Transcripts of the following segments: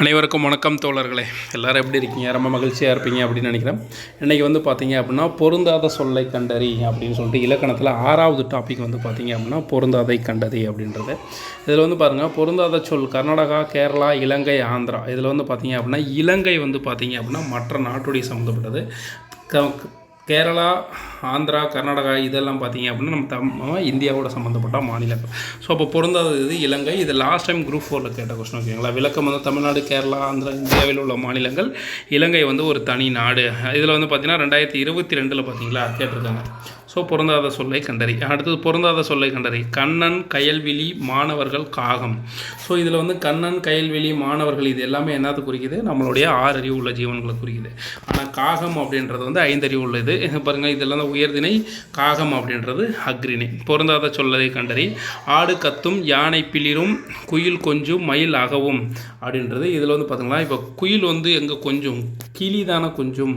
அனைவருக்கும் வணக்கம் தோழர்களே. எல்லோரும் எப்படி இருக்கீங்க? ரொம்ப மகிழ்ச்சியாக இருப்பீங்க அப்படின்னு நினைக்கிறேன். இன்றைக்கி வந்து பார்த்தீங்க அப்படின்னா பொருந்தாத சொல்லை கண்டறி அப்படின்னு சொல்லிட்டு இலக்கணத்தில் ஆறாவது டாபிக் வந்து பார்த்தீங்க அப்படின்னா பொருந்தாதை கண்டறி அப்படின்றது. இதில் வந்து பாருங்கள் பொருந்தாத சொல் கர்நாடகா கேரளா இலங்கை ஆந்திரா. இதில் வந்து பார்த்தீங்க அப்படின்னா இலங்கை வந்து பார்த்தீங்க அப்படின்னா மற்ற நாட்டுடைய சம்மந்தப்பட்டது. க கேரளா ஆந்திரா கர்நாடகா இதெல்லாம் பார்த்தீங்க அப்படின்னா நம்ம தம் இந்தியாவோட சம்மந்தப்பட்ட மாநிலங்கள். ஸோ அப்போ பொருந்தாதது இது இலங்கை. இது லாஸ்ட் டைம் குரூப் ஃபோரில் கேட்ட கொஸ்டின் ஓகேங்களா? விளக்கம் வந்து தமிழ்நாடு கேரளா ஆந்திரா இந்தியாவில் உள்ள மாநிலங்கள். இலங்கை வந்து ஒரு தனி நாடு. இதில் வந்து பார்த்தீங்கன்னா ரெண்டாயிரத்தி இருபத்தி ரெண்டில் பார்த்தீங்களா? கேட்டிருக்காங்க. ஸோ பொருந்தாத சொல்லை கண்டறி. அடுத்தது பொருந்தாத சொல்லை கண்டறி. கண்ணன் கயல்விழி மாணவர்கள் காகம். ஸோ இதில் வந்து கண்ணன் கயல்விழி மாணவர்கள் இது எல்லாமே என்னது குறிக்குது? நம்மளுடைய ஆறு அறிவு உள்ள ஜீவன்களை குறிக்குது. ஆனால் காகம் அப்படின்றது வந்து ஐந்தறிவு உள்ளது. இது பாருங்கள் இதெல்லாம் தான் உயர்திணை. காகம் அப்படின்றது அக்ரிணை. பொருந்தாத சொல்லதை கண்டறி. ஆடு கத்தும் யானை பிளிரும் குயில் கொஞ்சும் மயில் அகவும் அப்படின்றது. இதில் வந்து பார்த்தீங்கன்னா இப்போ குயில் வந்து எங்கே கொஞ்சம்? கிளி தானே கொஞ்சம்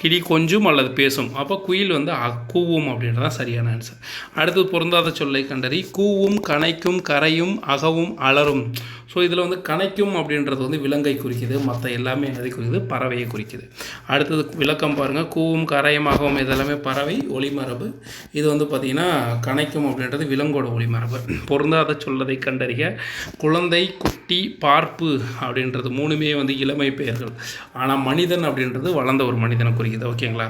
கிளி கொஞ்சம் அல்லது பேசும். அப்போ குயில் வந்து அ- கூவும் அப்படின்றது தான் சரியான ஆன்சர் அடுத்தது பொருந்தாத சொல்லை கண்டறி கூவும் கனைக்கும் கரையும் அகவும் அலரும். ஸோ இதில் வந்து கனைக்கும் அப்படின்றது வந்து விலங்கை குறிக்குது. மற்ற எல்லாமே எதை குறிக்குது? பறவையை குறிக்குது. அடுத்தது விளக்கம் பாருங்கள் கூவும் கரையமாகவும் இதெல்லாமே பறவை ஒளிமரபு. இது வந்து பார்த்திங்கன்னா கனைக்கும் அப்படின்றது விலங்கோட ஒளிமரபு. பொருந்தாத சொல்லதை கண்டறிய குழந்தை குட்டி பார்ப்பு அப்படின்றது மூணுமே வந்து இளமை பெயர்கள். ஆனால் மனிதன் அப்படின்றது வளர்ந்த ஒரு மனிதனை குறிக்குது ஓகேங்களா?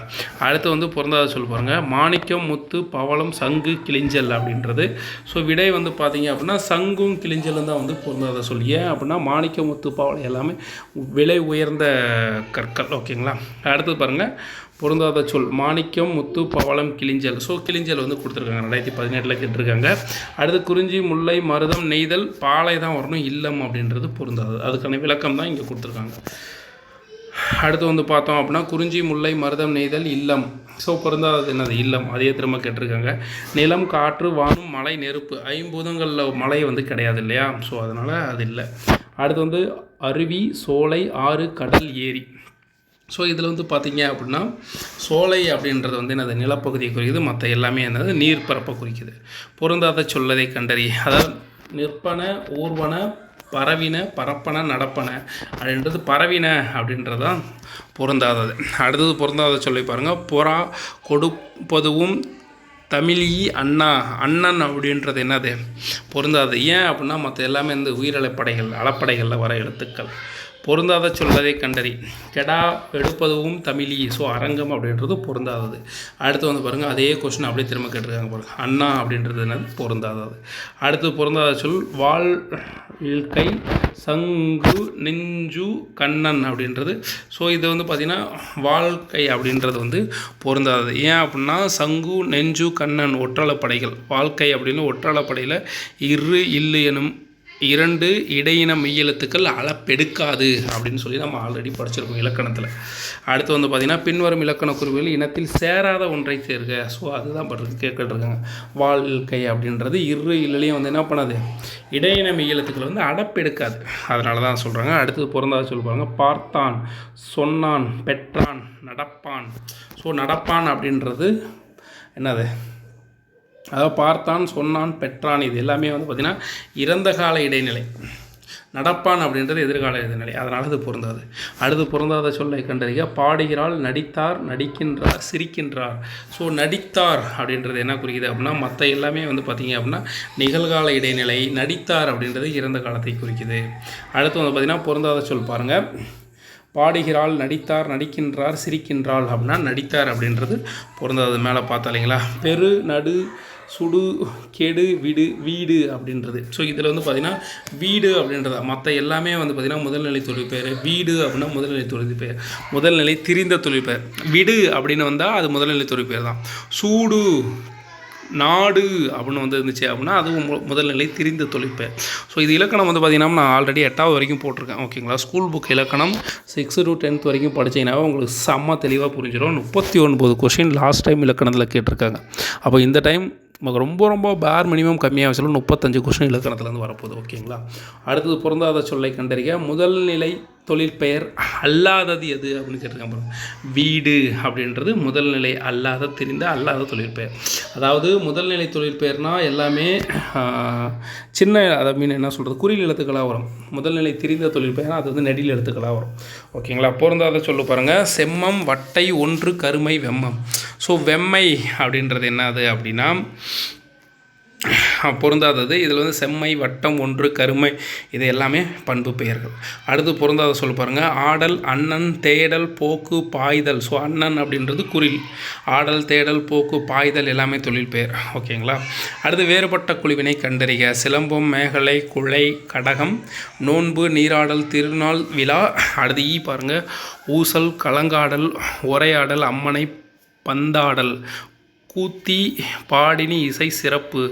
அடுத்து வந்து பொருந்தாத சொல் பாருங்கள் மாணிக்கம் முத்து பவளம் சங்கு கிளிஞ்சல் அப்படின்றது. ஸோ விடை வந்து பார்த்தீங்க அப்படின்னா சங்கும் கிளிஞ்சலும் தான் வந்து பொருந்தாத சொல். ஏன் அப்படின்னா மாணிக்கம் முத்து பவளம் எல்லாமே விலை உயர்ந்த கற்கள் ஓகேங்களா? அடுத்தது பாருங்கள் பொருந்தாத சொல் மாணிக்கம் முத்து பவளம் கிளிஞ்சல். ஸோ கிளிஞ்சல் வந்து கொடுத்துருக்காங்க ரெண்டாயிரத்தி பதினெட்டில் கேட்டிருக்காங்க. அடுத்து குறிஞ்சி முல்லை மருதம் நெய்தல் பாலை தான் வரணும் இல்லம் அப்படின்றது பொருந்தாது. அதுக்கான விளக்கம் தான் இங்கே கொடுத்துருக்காங்க. அடுத்து வந்து பார்த்தோம் அப்படின்னா குறிஞ்சி முல்லை மருதம் நெய்தல் இல்லம். ஸோ பொருந்தாதது என்னது? இல்லம். அதே திரும்ப கேட்டிருக்காங்க. நிலம் காற்று வானம் மலை நெருப்பு. ஐம்பூதங்களில் மலை வந்து கிடையாது இல்லையா? ஸோ அதனால் அது இல்லை. அடுத்து வந்து அருவி சோலை ஆறு கடல் ஏரி. ஸோ இதில் வந்து பார்த்தீங்க அப்படின்னா சோலை அப்படின்றது வந்து என்னது? நிலப்பகுதியை குறிக்குது. மற்ற எல்லாமே என்னது? நீர்ப்பரப்பை குறிக்குது. பொருந்தாத சொல்லதை கண்டறி அதாவது நிற்பன ஊர்வன பரவின பரப்பன நடப்பன. அப்படின்றது பரவின அப்படின்றது தான் பொருந்தாதது. அடுத்தது பொருந்தாத சொல்லி பாருங்கள் புறா கொடுப்பதுவும் தமிழி அண்ணா அண்ணன் அப்படின்றது என்னது? பொருந்தாது. ஏன் அப்படின்னா மற்ற எல்லாமே இந்த உயிரிழப்படைகள் அளப்படைகளில் வர எழுத்துக்கள். பொருந்தாத சொல்வதை கண்டறி. கெடா எடுப்பதும் தமிழி ஸோ அரங்கம் அப்படின்றது பொருந்தாதது. அடுத்து வந்து பாருங்கள் அதே கொஸ்டின் அப்படியே திரும்ப கேட்டிருக்காங்க பாருங்கள் அண்ணா அப்படின்றது என்னது? பொருந்தாதது. அடுத்து பொருந்தாத சொல் வாழ் கை சங்கு நெஞ்சு கண்ணன் அப்படின்றது. ஸோ இது வந்து பார்த்திங்கன்னா வாழ்க்கை அப்படின்றது வந்து பொருந்தாதது. ஏன் அப்படின்னா சங்கு நெஞ்சு கண்ணன் ஒற்றளப்படைகள் வாழ்க்கை அப்படின்னு ஒற்றளப்படையில் இரு இல்லு எனும் இரண்டு இடையின மெய்யெழுத்துக்கள் அளப்பெடுக்காது அப்படின்னு சொல்லி நம்ம ஆல்ரெடி படிச்சிருக்கோம் இலக்கணத்தில். அடுத்து வந்து பார்த்திங்கன்னா பின்வரும் இலக்கண குறிப்புகள் இனத்தில் சேராத ஒன்றை சேர்க. ஸோ அதுதான் பட்டு கேட்கட்டுருக்காங்க வாழ்க்கை அப்படின்றது இரு இல்லையும் வந்து என்ன பண்ணாது? இடையின மெய்யெழுத்துக்கள் வந்து அடப்பெடுக்காது அதனால தான் சொல்கிறாங்க அடுத்தது பிறந்தாத சொல்லுவாங்க பார்த்தான் சொன்னான் பெற்றான் நடப்பான். ஸோ நடப்பான் அப்படின்றது என்னது? அதாவது பார்த்தான் சொன்னான் பெற்றான். இது எல்லாமே வந்து பார்த்திங்கன்னா இறந்த கால இடைநிலை. நடப்பான் அப்படின்றது எதிர்கால இடைநிலை. அதனால் அது பொருந்தாது. அடுத்து பொருந்தாத சொல்லை கண்டறிய பாடுகிறாள் நடித்தார் நடிக்கின்றார் சிரிக்கின்றார். ஸோ நடித்தார் அப்படின்றது என்ன குறிக்குது அப்படின்னா மற்ற எல்லாமே வந்து பார்த்திங்க அப்படின்னா நிகழ்கால இடைநிலை நடித்தார் அப்படின்றது இறந்த காலத்தை குறிக்குது. அடுத்து வந்து பார்த்திங்கன்னா பொருந்தாத சொல் பாருங்கள் பாடுகிறாள் நடித்தார் நடிக்கின்றார் சிரிக்கின்றாள் அப்படின்னா நடித்தார் அப்படின்றது பொருந்தாது மேலே பார்த்தா இல்லைங்களா பெரு நடு சுடு கெடு விடு வீடு அப்படின்றது. ஸோ இதில் வந்து பார்த்திங்கன்னா வீடு அப்படின்றதா. மற்ற எல்லாமே வந்து பார்த்திங்கன்னா முதல்நிலை தொழில் பெயர். வீடு அப்படின்னா முதல்நிலை தொழில் பெயர். முதல்நிலை திரிந்த தொழில் பெயர். விடு அப்படின்னு வந்தால் அது முதல்நிலை தொழில் பெயர் தான். சூடு நாடு அப்படின்னு வந்து இருந்துச்சு அப்படின்னா அதுவும் மு- முதல்நிலை திரிந்த தொழிற்பெயர் ஸோ இது இலக்கணம் வந்து பார்த்திங்கன்னா நான் ஆல்ரெடி எட்டாவது வரைக்கும் போட்டிருக்கேன். ஓகேங்களா ஸ்கூல் புக் இலக்கணம் சிக்ஸ் டு டென்த் வரைக்கும் படிச்சீங்கன்னா உங்களுக்கு செம்ம தெளிவாக புரிஞ்சிடும் முப்பத்தி ஒன்பது கொஷின் லாஸ்ட் டைம் இலக்கணத்தில் கேட்டிருக்காங்க. அப்போ இந்த டைம் நமக்கு ரொம்ப ரொம்ப பேர் மினிமம் கம்மியாக வச்சாலும் முப்பத்தஞ்சு கொஷின் இலக்கணத்துலேருந்து வரப்போகுது ஓகேங்களா அடுத்தது பொருந்தாத சொல்லை கண்டறிய முதல் நிலை தொழிற்பெயர் அல்லாதது எது அப்படின்னு கேட்டிருக்காங்க பாருங்க. வீடு அப்படின்றது முதல்நிலை அல்லாத தெரிந்த அல்லாத தொழிற்பெயர் அதாவது முதல்நிலை தொழிற்பெயர்னால் எல்லாமே சின்ன அதை மீன் என்ன சொல்கிறது குறியில் எழுத்துக்களாக வரும். முதல்நிலை தெரிந்த தொழிற்பெயர்னா அது வந்து நெடில் எழுத்துக்களாக வரும். ஓகேங்களா? பொருந்தாத சொல்லு பாருங்கள் செம்மம் வட்டை ஒன்று கருமை வெம்மம். ஸோ வெம்மை அப்படின்றது என்னது அப்படின்னா பொருந்தாதது. இதில் வந்து செம்மை வட்டம் ஒன்று கருமை இது எல்லாமே பண்பு பெயர்கள். அடுத்து பொருந்தாத சொல்ல பாருங்கள் ஆடல் அண்ணன் தேடல் போக்கு பாய்தல். ஸோ அண்ணன் அப்படின்றது குறில் ஆடல் தேடல் போக்கு பாய்தல் எல்லாமே தொழில் பெயர். ஓகேங்களா அடுத்து வேறுபட்ட குழுவினை கண்டறிக. சிலம்பம் மேகலை குழை கடகம் நோன்பு நீராடல் திருநாள் விழா. அடுத்து ஈ பாருங்கள் ஊசல் கலங்காடல் உரையாடல் அம்மனை பந்தாடல். கூத்தி பாடினி இசை சிறப்பு.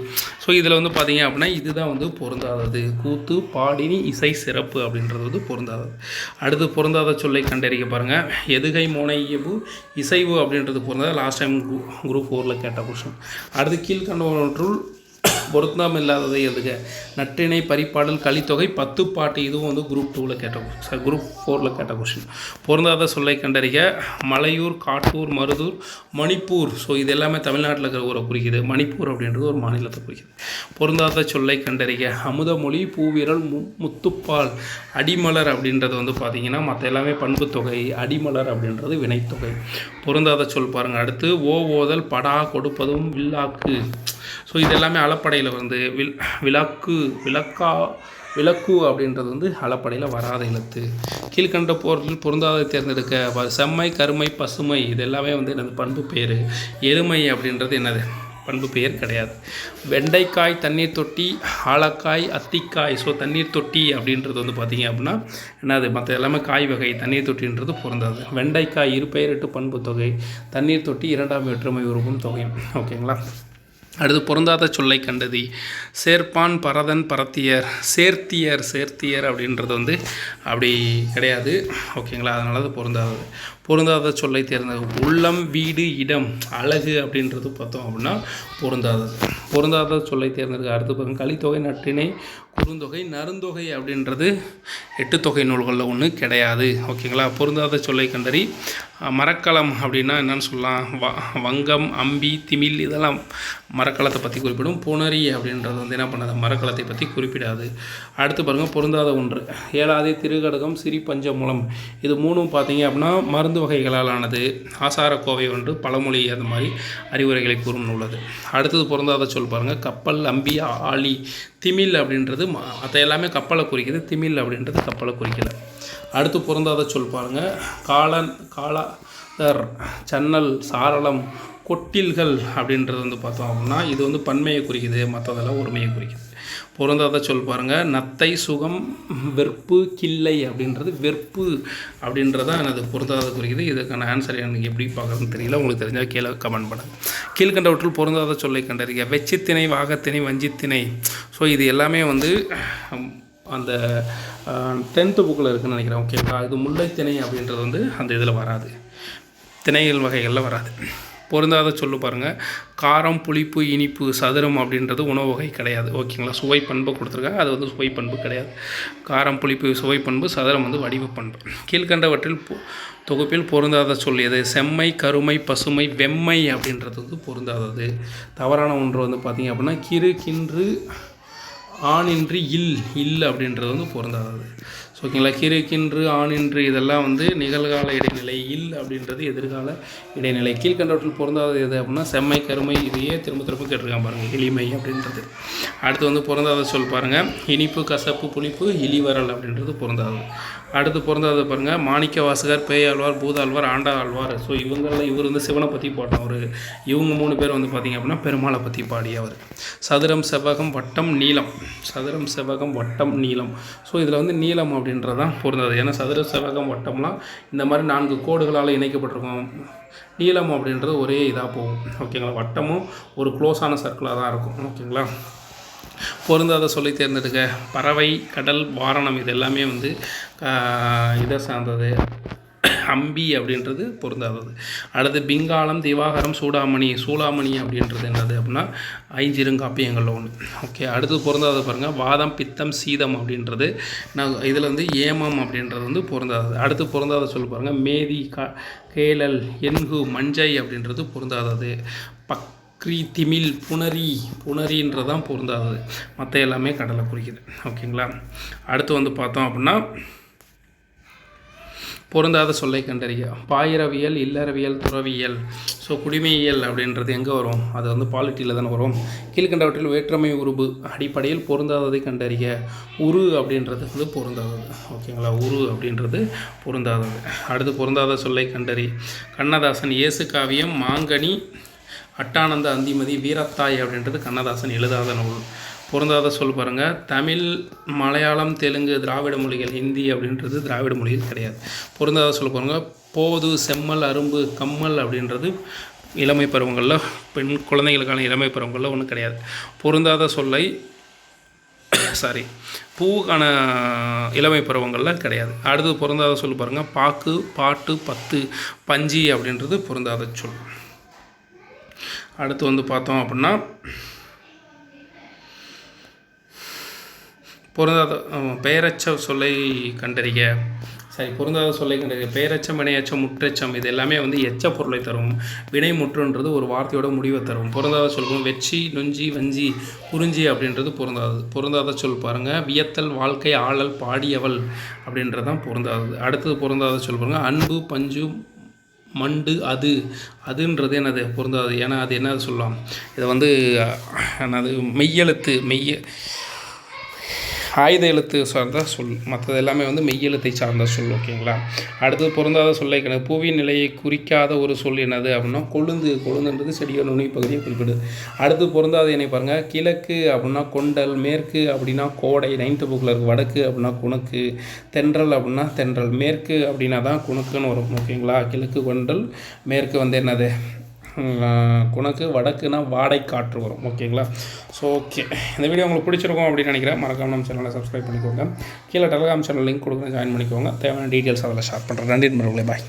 ஸோ இதில் வந்து பார்த்தீங்க அப்படின்னா இதுதான் வந்து பொருந்தாதது. கூத்து பாடினி இசை சிறப்பு அப்படின்றது வந்து பொருந்தாதது. அடுத்து பொருந்தாத சொல்லை கண்டறிய பாருங்கள் எதுகை மோனையபு இசைவு அப்படின்றது பொருந்தாது. லாஸ்ட் டைம் குரூப் ஃபோரில் கேட்ட கொஷின் அடுத்து கீழ்கண்டவற்றுள் பொருத்தம் இல்லாததை எழுதுக. நற்றிணை பரிப்பாடல் கலித்தொகை பத்து பாட்டு. இதுவும் வந்து குரூப் டூவில் கேட்ட சார் குரூப் ஃபோரில் கேட்ட கொஷின் பொருந்தாத சொல்லை கண்டறிக. மலையூர் காட்டூர் மருதூர் மணிப்பூர். ஸோ இது எல்லாமே தமிழ்நாட்டில் இருக்கிற ஊரை குறிக்குது. மணிப்பூர் அப்படின்றது ஒரு மாநிலத்தை குறிக்குது. பொருந்தாத சொல்லை கண்டறிக. அமுதமொழி பூவிரல் மு முத்துப்பால் அடிமலர் அப்படின்றது வந்து பார்த்திங்கன்னா மற்ற எல்லாமே பண்பு தொகை அடிமலர் அப்படின்றது வினைத்தொகை. பொருந்தாத சொல் பாருங்கள் அடுத்து ஓ ஓதல் படா கொடுப்பதும் வில்லாக்கு. ஸோ இது எல்லாமே அளப்படையில் வந்து வில் விளக்கு விளக்கா விளக்கு அப்படின்றது வந்து அளப்படையில் வராத எழுத்து. கீழ்கண்ட போர்கள் பொருந்தாத தேர்ந்தெடுக்க செம்மை கருமை பசுமை இது எல்லாமே வந்து எனது பண்பு பேர். எருமை அப்படின்றது என்னது? பண்பு பெயர் கிடையாது. வெண்டைக்காய் தண்ணீர் தொட்டி ஆலக்காய் அத்திக்காய். ஸோ தண்ணீர் தொட்டி அப்படின்றது வந்து பார்த்திங்க அப்படின்னா என்னது? மற்ற எல்லாமே காய் வகை தண்ணீர் தொட்டின்றது பொருந்தாது. வெண்டைக்காய் இரு பெயரிட்டு பண்பு தொகை தண்ணீர் தொட்டி இரண்டாம் வேற்றுமை உருவும் தொகை. ஓகேங்களா? அடுத்து பொருந்தாத சொல்லை கண்டதி. சேர்ப்பான் பரதன் பரத்தியர் சேர்த்தியர் சேர்த்தியர் அப்படின்றது வந்து அப்படி கிடையாது. ஓகேங்களா? அதனால அது பொருந்தாதது. பொருந்தாத சொல்லை தேர்ந்தது உள்ளம் வீடு இடம் அழகு அப்படின்றது பார்த்தோம் அப்படின்னா பொருந்தாதது. பொருந்தாத சொல்லை தேர்ந்தெடுக்க அடுத்து பாருங்கள் கலித்தொகை நற்றிணை குறுந்தொகை நறுந்தொகை அப்படின்றது எட்டு தொகை நூல்களில் ஒன்று கிடையாது. ஓகேங்களா? பொருந்தாத சொல்லை கண்டறி மரக்கலம் அப்படின்னா என்னென்னு சொல்லலாம். வ வங்கம் அம்பி திமில் இதெல்லாம் மரக்கலத்தை பற்றி குறிப்பிடும். புனரி அப்படின்றது வந்து என்ன பண்ணாது? மரக்கலத்தை பற்றி குறிப்பிடாது. அடுத்து பாருங்கள் பொருந்தாத ஒன்று. ஏழாவது திருகடகம் சிறி பஞ்சமூலம் இது மூணும் பார்த்தீங்க அப்படின்னா மருந்து வகைகளால் ஆனது ஆசாரக்கோவை ஒன்று பழமொழி அந்த மாதிரி அறிவுரைகளை கூறும் உள்ளது அடுத்தது பொருந்தாத சொல் பாருங்கள் கப்பல் அம்பி ஆளி திமில் அப்படின்றது மற்ற எல்லாமே கப்பலை குறிக்குது. திமில் அப்படின்றது கப்பலை குறிக்கல. அடுத்து பொருந்தாத சொல் பாருங்கள் காலன் காலா சன்னல் சாரளம் கொட்டில்கள் அப்படின்றது வந்து பார்த்தோம் அப்படின்னா இது வந்து பன்மையை குறிக்குது மற்றதெல்லாம் ஒருமையை குறிக்குது. பொருந்தாத சொல் பாருங்கள் நத்தை சுகம் வெறுப்பு கிள்ளை அப்படின்றது வெறுப்பு அப்படின்றத எனது பொருந்தாத குறிக்குது. இதுக்கான ஆன்சர் எனக்கு எப்படி பார்க்குறதுன்னு தெரியல உங்களுக்கு தெரிஞ்சால் கீழே கமெண்ட் பண்ணுங்கள் கீழ்கண்டவற்றில் பொருந்தாத சொல்லை கண்டறிக. வெச்சித்திணை வாகத்திணை வஞ்சித்திணை ஸோ இது எல்லாமே வந்து அந்த டென்த்து புக்கில் இருக்குன்னு நினைக்கிறேன் ஓகேங்களா இது முல்லைத்திணை அப்படின்றது வந்து அந்த இதில் வராது. திணைகள் வகைகளில் வராது. பொருந்தாத சொல்லு பாருங்கள் காரம் புளிப்பு இனிப்பு சதுரம் அப்படின்றது உணவு வகை கிடையாது. ஓகேங்களா சுவை பண்பு கொடுத்துருக்காங்க. அது வந்து சுவை பண்பு கிடையாது. காரம் புளிப்பு சுவை பண்பு சதுரம் வந்து வடிவ பண்பு. கீழ்கண்டவற்றில் தொகுப்பில் பொருந்தாத சொல் எது? செம்மை கருமை பசுமை வெம்மை அப்படின்றது வந்து பொருந்தாதது. தவறான ஒன்று வந்து பார்த்திங்க அப்படின்னா கிறு கின்று ஆணின்றி இல் இல் அப்படின்றது வந்து பொருந்தாதது. ஸோ ஓகேங்களா கிறுக்கின்று ஆணின்று இதெல்லாம் வந்து நிகழ்கால இடைநிலை இல் அப்படின்றது எதிர்கால இடைநிலை. கீழ்கண்டவற்றில் பொருந்தாதது எது அப்படின்னா செம்மை கருமை இதையே திரும்ப திரும்ப கேட்டிருக்கான் பாருங்கள் எளிமை அப்படின்றது. அடுத்து வந்து பொருந்தாத சொல் பாருங்கள் இனிப்பு கசப்பு புளிப்பு இலிவரல் அப்படின்றது பொருந்தாதது. அடுத்து பிறந்தது பாருங்கள் மாணிக்க வாசகர் பேயாழ்வார் பூதாழ்வார் ஆண்டா ஆழ்வார் ஸோ இவங்களில் இவர் வந்து சிவனை பற்றி பாடினவர். இவங்க மூணு பேர் வந்து பார்த்திங்க அப்படின்னா பெருமாளை பற்றி பாடியவர். சதுரம் செவ்வகம் வட்டம் நீளம். சதுரம் செவ்வகம் வட்டம் நீளம். ஸோ இதில் வந்து நீளம் அப்படின்றது தான் பொருந்தது. ஏன்னா சதுர செவ்வகம் வட்டம்லாம் இந்த மாதிரி நான்கு கோடுகளால் இணைக்கப்பட்டிருக்கும். நீளம் அப்படின்றது ஒரே இதாக போகும். ஓகேங்களா வட்டமும் ஒரு க்ளோஸான சர்க்கிளாக தான் இருக்கும். ஓகேங்களா பொருந்தாத சொல்லி தேர்ந்தெடுக்க பறவை கடல் வாரணம் இது எல்லாமே வந்து இதை சார்ந்தது. அம்பி அப்படின்றது பொருந்தாதது. அடுத்து பிங்காலம் திவாகரம் சூடாமணி சூடாமணி அப்படின்றது என்னது அப்படின்னா ஐஞ்சிருங்காப்பியங்களில் ஒன்று ஓகே அடுத்து பொருந்தாதது பாருங்கள் வாதம் பித்தம் சீதம் அப்படின்றது. நான் இதில் வந்து ஏமம் அப்படின்றது வந்து பொருந்தாதது. அடுத்து பொருந்தாத சொல்லி பாருங்கள் மேதி கா கேளல் என்கு மஞ்சை அப்படின்றது பொருந்தாதது. பக் பக்ரி திமில் புனரி புனரின்றதான் பொருந்தாதது. மற்ற எல்லாமே கடலை குறிக்குது. ஓகேங்களா? அடுத்து வந்து பார்த்தோம் அப்படின்னா பொருந்தாத சொல்லை கண்டறிய பாயிரவியல் இல்லறவியல் துறவியல். ஸோ குடிமையியல் அப்படின்றது எங்கே வரும்? அது வந்து பாலிட்டியில் தானே வரும். கீழ்கண்டவற்றில் வேற்றுமை உருபு அடிப்படையில் பொருந்தாததை கண்டறிய உரு அப்படின்றது வந்து பொருந்தாதது. ஓகேங்களா? உரு அப்படின்றது பொருந்தாதது. அடுத்து பொருந்தாத சொல்லை கண்டறி. கண்ணதாசன் இயேசு காவியம் மாங்கனி அட்டானந்த அந்திமதி வீரத்தாய் அப்படின்றது கண்ணதாசன் எழுதாத நூல். பொருந்தாத சொல் பாருங்கள் தமிழ் மலையாளம் தெலுங்கு திராவிட மொழிகள் ஹிந்தி அப்படின்றது திராவிட மொழிகள் கிடையாது. பொருந்தாத சொல் பாருங்கள் போது செம்மல் அரும்பு கம்மல் அப்படின்றது இளமை பருவங்களில் பெண் குழந்தைகளுக்கான இளமை பருவங்களில் ஒன்றும் கிடையாது. பொருந்தாத சொல்லை சாரி பூவுக்கான இளமை பருவங்களில் கிடையாது. அடுத்து பொருந்தாத சொல் பாருங்கள் பாக்கு பாட்டு பத்து பஞ்சி அப்படின்றது பொருந்தாத சொல். அடுத்து வந்து பார்த்தோம் அப்படின்னா பொருந்தாத பெயரச்ச சொல்லை கண்டறிக. சரி பொருந்தாத சொல்லை கண்டறிக. பெயரச்சம் வினையச்சம் முற்றச்சம் இது எல்லாமே வந்து எச்ச பொருளை தரும். வினை முற்றுன்றது ஒரு வார்த்தையோட முடிவை தரும். பொருந்தாத சொல்வோம் வெச்சி நொஞ்சி வஞ்சி குறிஞ்சி அப்படின்றது பொருந்தாது. பொருந்தாத சொல் பாருங்கள் வியத்தல் வாழ்க்கை ஆளல் பாடியவள் அப்படின்றது தான் பொருந்தாதது. அடுத்தது பொருந்தாத சொல் பாருங்கள் அன்பு பஞ்சு மண்டு அது அதுன்றது என்னது? பொருந்தாது. ஏன்னா அது என்ன சொல்லலாம் இதை வந்து என்னது? மெய்யெழுத்து மெய்ய ஆயுத எழுத்து சார்ந்த சொல் மற்றது எல்லாமே வந்து மெய்யெழுத்தை சார்ந்த சொல் ஓகேங்களா? அடுத்து பொருந்தாத சொல்லை கணக்கு. புவியின் நிலையை குறிக்காத ஒரு சொல் என்னது அப்படின்னா கொழுந்து. கொழுந்துன்றது செடியோட நுனி பகுதியை குறிப்பிடுது. அடுத்து பொருந்தாத என்னை பாருங்கள் கிழக்கு அப்படின்னா கொண்டல் மேற்கு அப்படின்னா கோடை நைன்த்து புக்கில் இருக்குது வடக்கு அப்படின்னா குணக்கு. தென்றல் அப்படின்னா தென்றல். மேற்கு அப்படின்னா தான் குணக்குன்னு வரும் ஓகேங்களா? கிழக்கு கொண்டல் மேற்கு வந்து என்னது? குணக்கு வடக்குனா வாடை காற்று வரும். ஓகேங்களா? ஸோ ஓகே இந்த வீடியோ உங்களுக்கு பிடிச்சிருக்கும் அப்படின்னு நினைக்கிறேன். மறக்காம நம்ம சேனலை சப்ஸ்கிரைப் பண்ணிக்கோங்க. கீழே டெலகிராம் சேனல் லிங்க் கொடுக்குறேன் ஜாயின் பண்ணிக்கோங்க. தேவையான டீட்டெயில்ஸ் அதில் ஷேர் பண்ணுறேன் நன்றி நண்பர்களே. பாய்